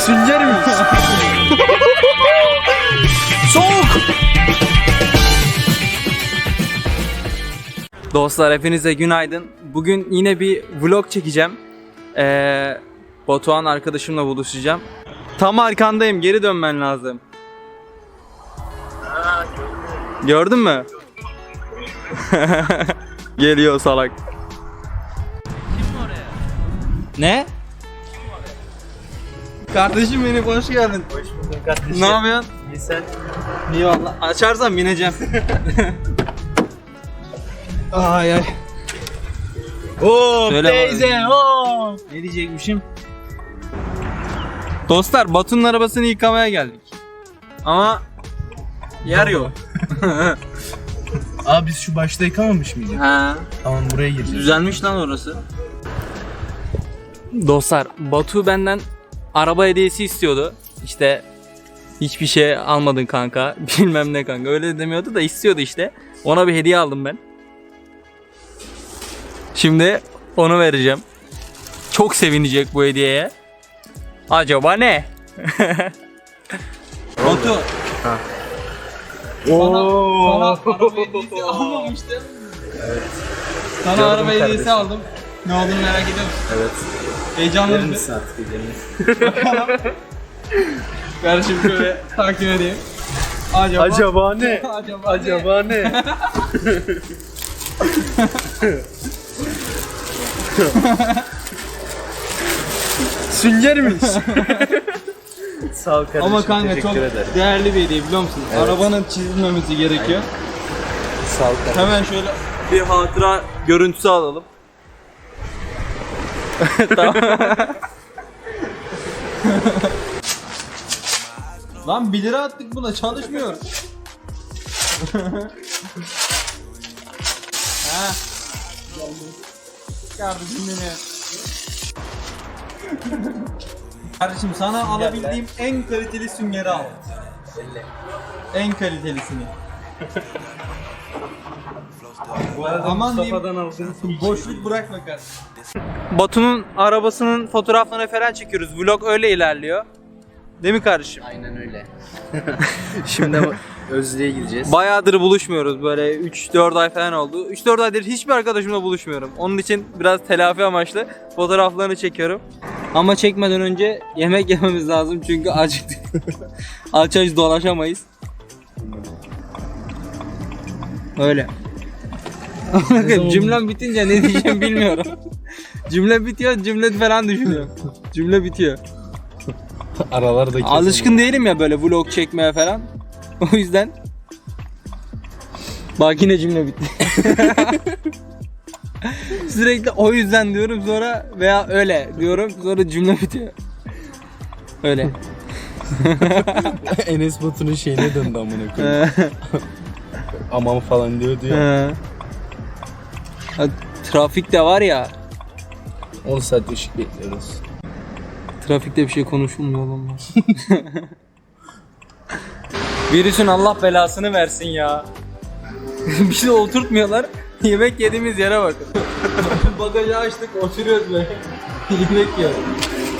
Sünger miyiz? Soğuk. Dostlar hepinize günaydın. Bugün yine bir vlog çekeceğim. Ee, Batuhan arkadaşımla buluşacağım. Tam arkandayım. Geri dönmen lazım. Gördün mü? Geliyor salak. Ne? Kardeşim benim hoş geldin. Hoş bulduk kardeşim. Ne yapıyorsun? İyi sen. İyi valla. Açarsan bineceğim. ay ay. Oo Söyle teyze oo. Ne diyecekmişim? Dostlar Batu'nun arabasını yıkamaya geldik. Ama yer yok. Abi biz şu başta yıkamamış mıydık? ha, Tamam buraya gireceğiz. düzelmiş lan orası. Dostlar Batu benden araba hediyesi istiyordu. İşte hiçbir şey almadın kanka. Bilmem ne kanka. Öyle demiyordu da istiyordu işte. Ona bir hediye aldım ben. Şimdi onu vereceğim. Çok sevinecek bu hediyeye. Acaba ne? Batu. Oo. Sana araba hediyesi almamıştım. Sana araba hediyesi kardeşim. aldım. Ne olduğunu merak ediyor musun? Evet. Heyecanlı Verir mısın? misin artık hediyeni? Kardeşim şöyle takdim edeyim. Acaba, Acaba ne? acaba, Acaba ne? Sünger miyiz? Sağ ol kardeşim. Ama kanka teşekkür çok ederim. değerli bir hediye biliyor musun? Evet. Arabanın çizilmemesi gerekiyor. Sağ ol kardeşim. Hemen şöyle bir hatıra görüntüsü alalım. tamam. Lan 1 lira attık buna çalışmıyor. ha. Kardeşim beni. Kardeşim sana alabildiğim en kaliteli süngeri al. En kalitelisini. Aman diyeyim. aldın. Boşluk bırakma kardeşim. Batu'nun arabasının fotoğraflarını falan çekiyoruz. Vlog öyle ilerliyor. Değil mi kardeşim? Aynen öyle. Şimdi bak, Özlü'ye gideceğiz. Bayağıdır buluşmuyoruz. Böyle 3-4 ay falan oldu. 3-4 aydır hiçbir arkadaşımla buluşmuyorum. Onun için biraz telafi amaçlı fotoğraflarını çekiyorum. Ama çekmeden önce yemek yememiz lazım çünkü acıktık. aç aç dolaşamayız. Öyle. Cümlem bitince ne diyeceğim bilmiyorum. cümle bitiyor, cümle falan düşünüyorum. Cümle bitiyor. Aralarda Alışkın değilim ya böyle vlog çekmeye falan. O yüzden Bak yine cümle bitti. Sürekli o yüzden diyorum sonra veya öyle diyorum sonra cümle bitiyor. Öyle. Enes Batur'un şeyine döndü amına koyayım. Aman falan diyordu ya. Ha, Trafik de var ya. 10 saat ışık bekliyoruz. Trafikte bir şey konuşulmuyor oğlum. Virüsün Allah belasını versin ya. bir şey oturtmuyorlar. Yemek yediğimiz yere bakın. Bagajı açtık oturuyoruz böyle. Yemek yiyoruz.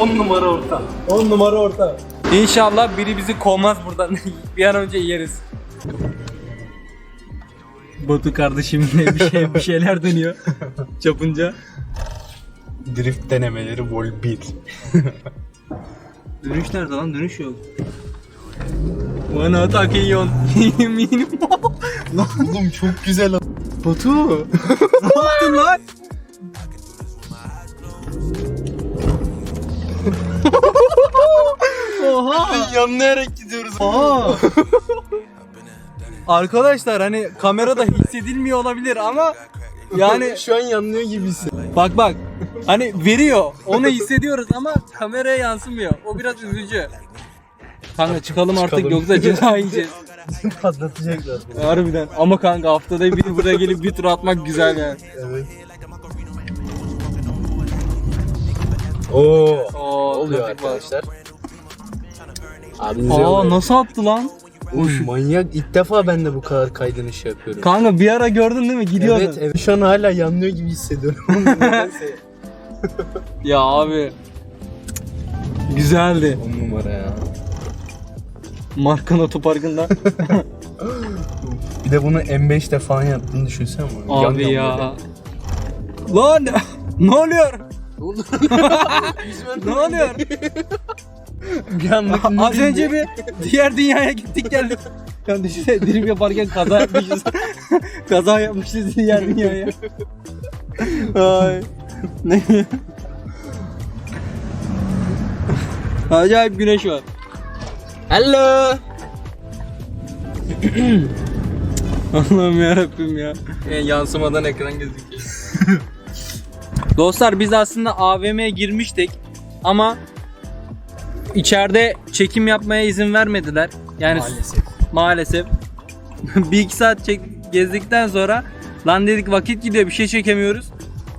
10 numara ortam. 10 numara orta. İnşallah biri bizi kovmaz buradan. bir an önce yeriz. Batu kardeşimle bir şey bir şeyler dönüyor. Çapınca. Drift denemeleri vol 1. Dönüş nerede lan? Dönüş yok. Bana takıyorsun. Yeminim. Lan oğlum çok güzel. Batu. ne yaptın lan? Oha. Yanlayarak gidiyoruz. Oha. Arkadaşlar hani kamerada hissedilmiyor olabilir ama yani Şu an yanlıyor gibisin. bak bak hani veriyor onu hissediyoruz ama kameraya yansımıyor. O biraz üzücü. Kanka çıkalım artık Çıkalım. yoksa ceza yiyeceğiz. Patlatacaklar. Harbiden. Ama kanka haftada bir buraya gelip bir tur atmak güzel yani. Evet. Oo. Oo, oluyor trafik var. arkadaşlar? Abinize Aa nasıl attı lan? Oğlum manyak ilk defa ben de bu kadar kaydını şey yapıyorum. Kanka bir ara gördün değil mi? Gidiyordun. Evet, evet. Şu an hala yanlıyor gibi hissediyorum. Ya abi. Güzeldi. On numara. ya. Markan otoparkında. Bir de bunu M5'te falan yaptığını düşünsene. ama. Abi Yan ya. Lan ne oluyor? ne oluyor? Bir anlık Az önce bir diğer dünyaya gittik geldik. Ya düşünsene drift yaparken kaza yapmışız. kaza yapmışız diğer dünyaya. Ay. Ne? Acayip güneş var. Hello. Allah'ım yarabbim ya. Yani yansımadan ekran gözüküyor. Dostlar biz aslında AVM'ye girmiştik ama içeride çekim yapmaya izin vermediler. Yani Maalesef. maalesef. bir iki saat çek, gezdikten sonra lan dedik vakit gidiyor bir şey çekemiyoruz.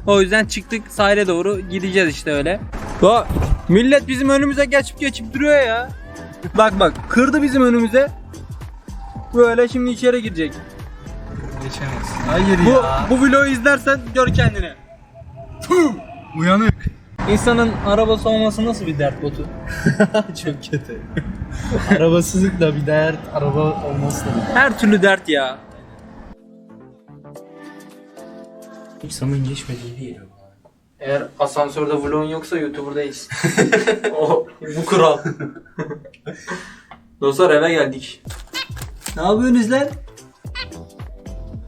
O yüzden çıktık sahile doğru gideceğiz işte öyle. O millet bizim önümüze geçip geçip duruyor ya. bak bak kırdı bizim önümüze. Böyle şimdi içeri girecek. Geçemez. Hayır Bu, bu vlogu izlersen gör kendini. Uyanık. İnsanın arabası olması nasıl bir dert botu? Çok kötü. Arabasızlık da bir dert, araba olması da bir dert. Her türlü dert ya. Hiç zaman geçmediği değil. Eğer asansörde vlogun yoksa YouTuber'dayız. o, bu kural. Dostlar eve geldik. Ne yapıyorsunuz lan?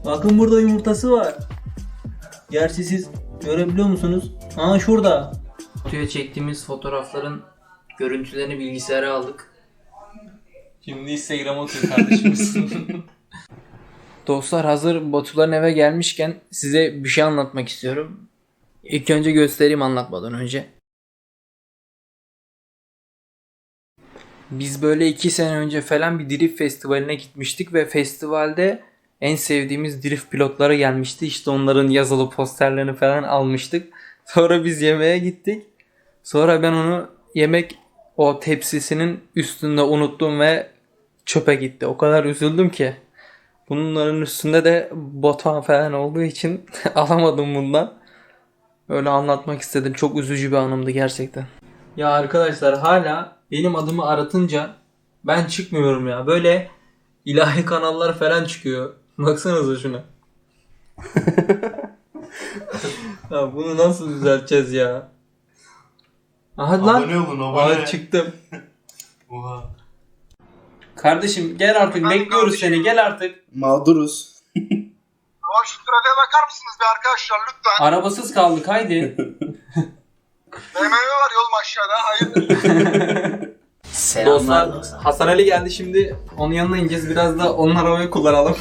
Bakın burada yumurtası var. Gerçi siz görebiliyor musunuz? Aa şurada. Kutuya çektiğimiz fotoğrafların görüntülerini bilgisayara aldık. Şimdi Instagram'a atıyor kardeşimiz. Dostlar hazır Batuların eve gelmişken size bir şey anlatmak istiyorum. İlk önce göstereyim anlatmadan önce. Biz böyle iki sene önce falan bir drift festivaline gitmiştik ve festivalde en sevdiğimiz drift pilotları gelmişti. İşte onların yazılı posterlerini falan almıştık. Sonra biz yemeğe gittik. Sonra ben onu yemek o tepsisinin üstünde unuttum ve çöpe gitti. O kadar üzüldüm ki. Bunların üstünde de botan falan olduğu için alamadım bundan. Öyle anlatmak istedim. Çok üzücü bir anımdı gerçekten. Ya arkadaşlar hala benim adımı aratınca ben çıkmıyorum ya. Böyle ilahi kanallar falan çıkıyor. Baksanıza şuna. ya bunu nasıl düzelteceğiz ya? Aha lan. olun Aa, çıktım. Oha. Kardeşim gel artık bekliyoruz seni gel artık. Mağduruz. Ama şu trafiğe bakar mısınız be arkadaşlar lütfen? Arabasız kaldık haydi. BMW var yolum aşağıda. Hayırdır? Dostlar Hasan Ali geldi şimdi onun yanına ineceğiz biraz da onun arabayı kullanalım.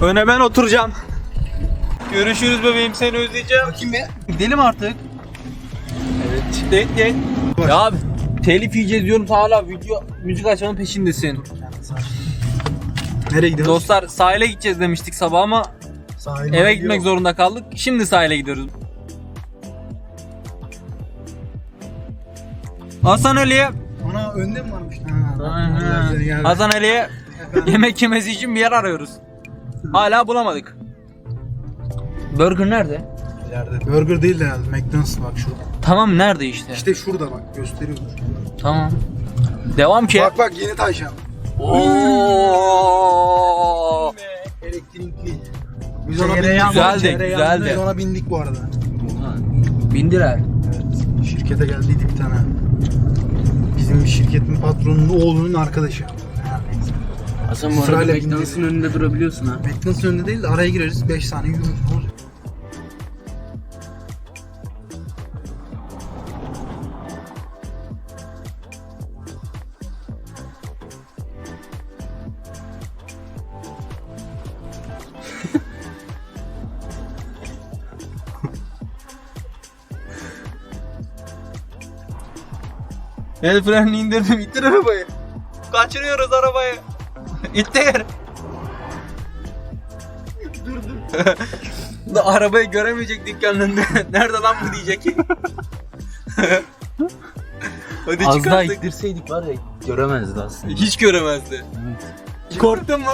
Öne ben oturacağım. Görüşürüz bebeğim seni özleyeceğim. Bakayım be. Gidelim artık. Evet. Gel gel. Ya abi telif yiyeceğiz diyorum hala video müzik açmanın peşindesin. Nereye gidiyoruz? Dostlar sahile gideceğiz demiştik sabah ama Sahile eve gitmek zorunda kaldık. Şimdi sahile gidiyoruz. Hasan Ali'ye Ana önde mi varmış? Ha. Hasan Ali'ye yemek yemesi için bir yer arıyoruz. Hala bulamadık. Burger nerede? İleride. Burger değil de herhalde. McDonald's bak şurada. Tamam nerede işte? İşte şurada bak gösteriyordur. Tamam. Devam ki. Bak bak yeni tayşan. Oo. Elektrikli. Biz ona bindik. Güzeldi, güzeldi. Biz ona bindik bu arada. Bindiler. Evet. Şirkete geldiydi bir tane. Bizim bir şirketin patronunun oğlunun arkadaşı. Hasan bu arada Sırayla McDonald's'ın önünde durabiliyorsun ha. McDonald's önünde değil de araya gireriz 5 saniye yürürüz. El frenini indirdim. İttir arabayı. Kaçırıyoruz arabayı. İttir. dur dur. arabayı göremeyecek dükkanın önünde. Nerede lan bu diyecek. Hadi Az daha çıkarttık. ittirseydik var ya göremezdi aslında. Hiç göremezdi. Korktun mu?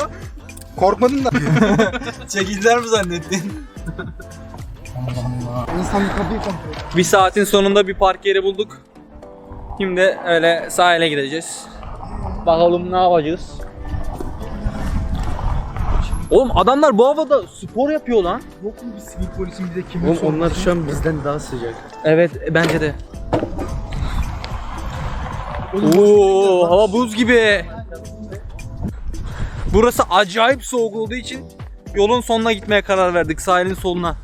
Korkmadın da. Çekiciler mi zannettin? İnsan bir kapıyı kontrol. Bir saatin sonunda bir park yeri bulduk. Şimdi öyle sahile gideceğiz. Bakalım ne yapacağız. Oğlum adamlar bu havada spor yapıyor lan. Yok mu bir sivil polisin bize kimi Oğlum onlar şu an bizden daha sıcak. Evet bence de. Oo hava buz gibi. Burası acayip soğuk olduğu için yolun sonuna gitmeye karar verdik. Sahilin soluna.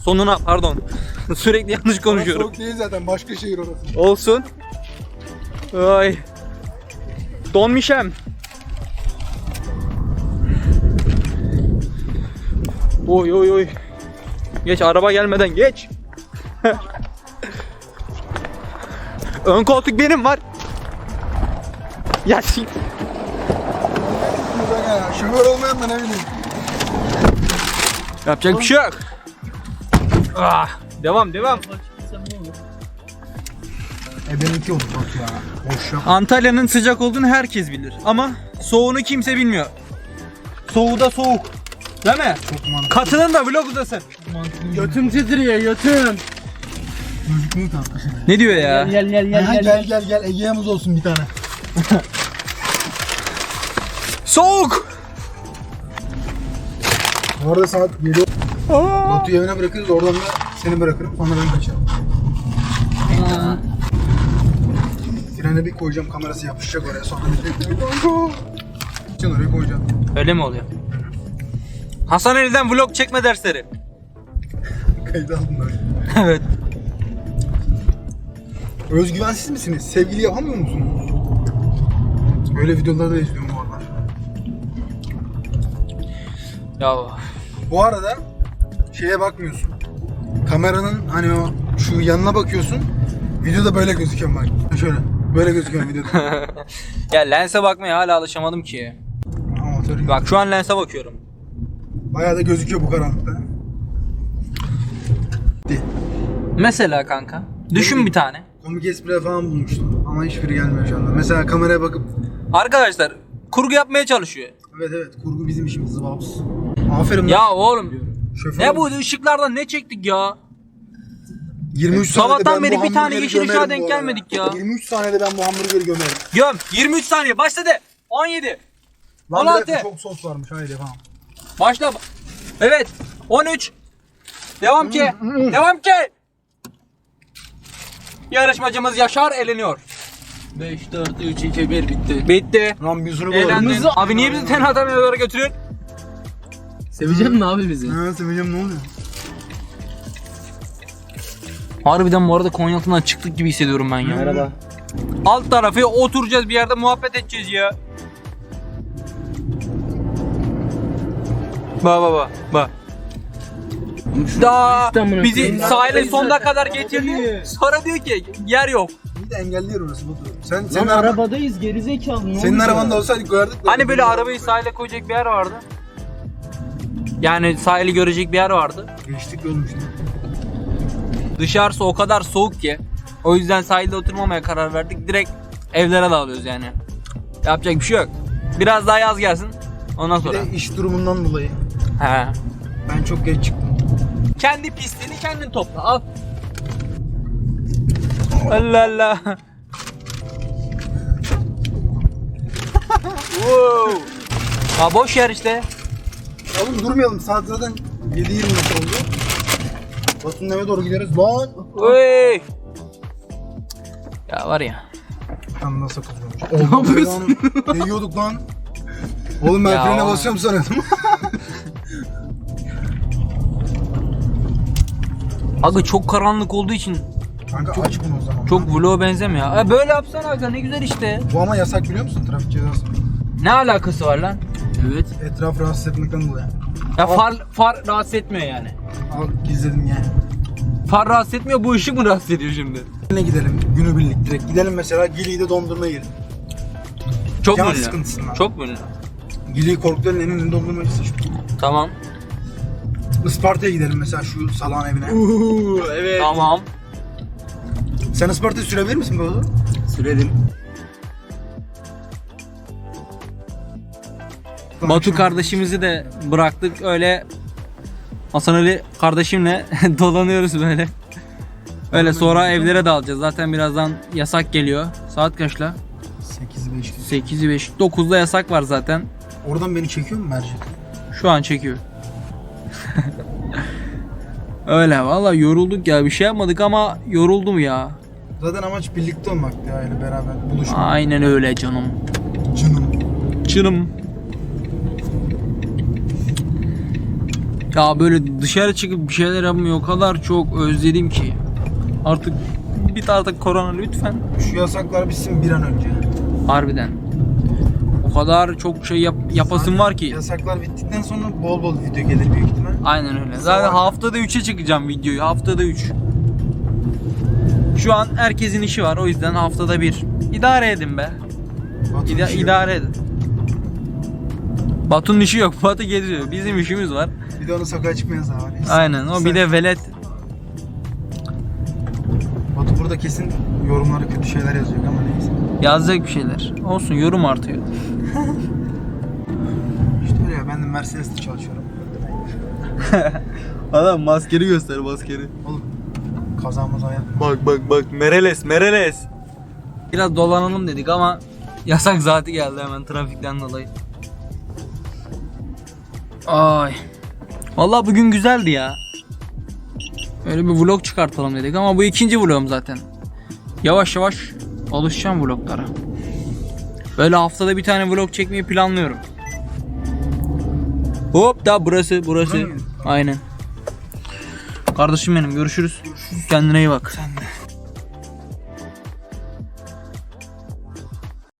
Sonuna pardon. Sürekli yanlış konuşuyorum. Soğuk değil zaten başka şehir orası. Olsun. Ay. Donmişem. Oy oy oy. Geç araba gelmeden geç. Ön koltuk benim var. Ya ya. Şoför olmayan da ne bileyim. yapacak bir şey yok. Ah, devam devam. E benimki oldu bak ya. Boş yap. Antalya'nın sıcak olduğunu herkes bilir ama soğuğunu kimse bilmiyor. Soğuğu da soğuk. Değil mi? Çok mantıklı. Katılın da vlogudasın. Götüm titriyor götüm. Gözükmüyor ki arkadaşlar. Ne diyor ya? Gel gel gel gel. gel gel gel Ege'miz olsun bir tane. Soğuk. Bu arada saat 7 Batu'yu evine bırakırız oradan da seni bırakırım sonra ben kaçarım. Frene bir koyacağım kamerası yapışacak oraya sonra Sen oraya koyacağım. Öyle mi oluyor? Hasan Ali'den vlog çekme dersleri. Kayıt aldım böyle. evet. Özgüvensiz misiniz? Sevgili yapamıyor musunuz? Öyle videoları da izliyorum bu arada. Ya Bu arada şeye bakmıyorsun. Kameranın hani o şu yanına bakıyorsun. Videoda böyle gözüküyor bak. Şöyle. Böyle gözüküyor videoda. ya lense bakmaya hala alışamadım ki. Amatör gibi. Bak şu an lense bakıyorum. Bayağı da gözüküyor bu karanlıkta. Mesela kanka. Düşün bir tane. Komik espri falan bulmuştum ama hiçbiri gelmiyor şu anda. Mesela kameraya bakıp Arkadaşlar kurgu yapmaya çalışıyor. evet evet kurgu bizim işimiz Babs. Aferin lan. Ya oğlum Şoför. ne bu ışıklardan ne çektik ya? 23 Sabahtan saniyede ben beri bu bir tane hamburgeri yeşil ışığa gömerim denk bu arada. gelmedik ya. 23 saniyede ben bu hamburgeri gömerim. Göm 23 saniye başladı. 17. Lan 16. bir dakika, çok sos varmış haydi falan. Başla. Evet. 13. Devam ki. Devam ki. Yarışmacımız Yaşar eleniyor. 5 4 3 2 1 bitti. Bitti. Lan yüzünü Eğlendin. bulalım. Abi niye bizi tenha doğru götürüyorsun? Sevecek mi abi bizi? Ha seveceğim ne oluyor? Harbiden bu arada Konyaaltı'ndan çıktık gibi hissediyorum ben ya. Merhaba. Alt tarafı oturacağız bir yerde muhabbet edeceğiz ya. Bak bak bak. bak. Daha bizi sahile sonuna kadar getirdi. Sonra diyor ki yer yok. Bir de engelliyor orası bu Sen Lan senin, araba, arabadayız gerizekalı ne senin oluyor? arabanda olsaydı koyardık da. Hani böyle arabayı sahile koyacak bir yer vardı. Yani sahili görecek bir yer vardı. Geçtik yolmuş. Dışarısı o kadar soğuk ki. O yüzden sahilde oturmamaya karar verdik. Direkt evlere dağılıyoruz yani. Yapacak bir şey yok. Biraz daha yaz gelsin. Ondan Bir sonra. de iş durumundan dolayı. He. Ben çok geç çıktım. Kendi pistini kendin topla. Al. Allah Allah. wow. Ha boş yer işte. Oğlum durmayalım saat zaten 7.20 oldu. Batu'nun eve doğru gideriz. Lan! Oy. Ya var ya. Lan nasıl kızıyormuş. Ne yapıyorsun? Ne yiyorduk lan? Oğlum ben Ya frene basıyorum sanıyordum. Abi çok karanlık olduğu için Kanka aç bunu o zaman. çok vloğa benzemiyor. Ha, böyle yapsana aga ne güzel işte. Bu ama yasak biliyor musun trafik cezası? Ne alakası var lan? Evet. Etraf rahatsız etmekten dolayı. Ya far, far rahatsız etmiyor yani. Al gizledim yani. Far rahatsız etmiyor bu ışık mı rahatsız ediyor şimdi? Ne gidelim günübirlik direkt. Gidelim mesela Gili'de dondurma yiyelim. Çok Can mu ünlü? sıkıntısından. Çok mu ünlü? Gili Korkutların en ünlü dondurmacısı şu. Tamam. Isparta'ya gidelim mesela şu salağın evine. Uuu evet. Tamam. Sen Isparta'yı sürebilir misin böyle? Sürelim. Batu kardeşimizi de bıraktık öyle Hasan Ali kardeşimle dolanıyoruz böyle. Öyle sonra evlere dağılacağız. Zaten birazdan yasak geliyor. Saat kaçla? 8'i 5 8'i 5. 9'da yasak var zaten. Oradan beni çekiyor mu mercek? Şu an çekiyor. Öyle valla yorulduk ya bir şey yapmadık ama yoruldum ya. Zaten amaç birlikte olmaktı ya öyle beraber buluşmak. Aynen öyle canım. Canım. Canım. Ya böyle dışarı çıkıp bir şeyler yapmayı o kadar çok özledim ki. Artık bit artık korona lütfen. Şu yasaklar bitsin bir an önce. Harbiden. O kadar çok şey yap, yapasım var ki. Yasaklar bittikten sonra bol bol video gelir büyük ihtimal. Aynen öyle. Zaten haftada 3'e çıkacağım videoyu. Haftada 3. Şu an herkesin işi var. O yüzden haftada bir. İdare edin be. Batu'nun İda- işi yok. idare edin. Batu'nun işi yok. Batu geziyor. Bizim işimiz var. Bir de onun sokağa çıkma yasağı var. Neyse. Aynen. O bir de velet. Batu burada kesin yorumlara kötü şeyler yazıyor ama neyse. Yazacak bir şeyler. Olsun yorum artıyor. Mercedes'te çalışıyorum. Adam maskeri göster maskeri. Oğlum kazamız hayat. Bak bak bak Mereles Mereles. Biraz dolanalım dedik ama yasak saati geldi hemen trafikten dolayı. Ay. Vallahi bugün güzeldi ya. Öyle bir vlog çıkartalım dedik ama bu ikinci vlogum zaten. Yavaş yavaş alışacağım vloglara. Böyle haftada bir tane vlog çekmeyi planlıyorum. Hop da burası burası. Aynen. Kardeşim benim görüşürüz. Kendine iyi bak. Sen de.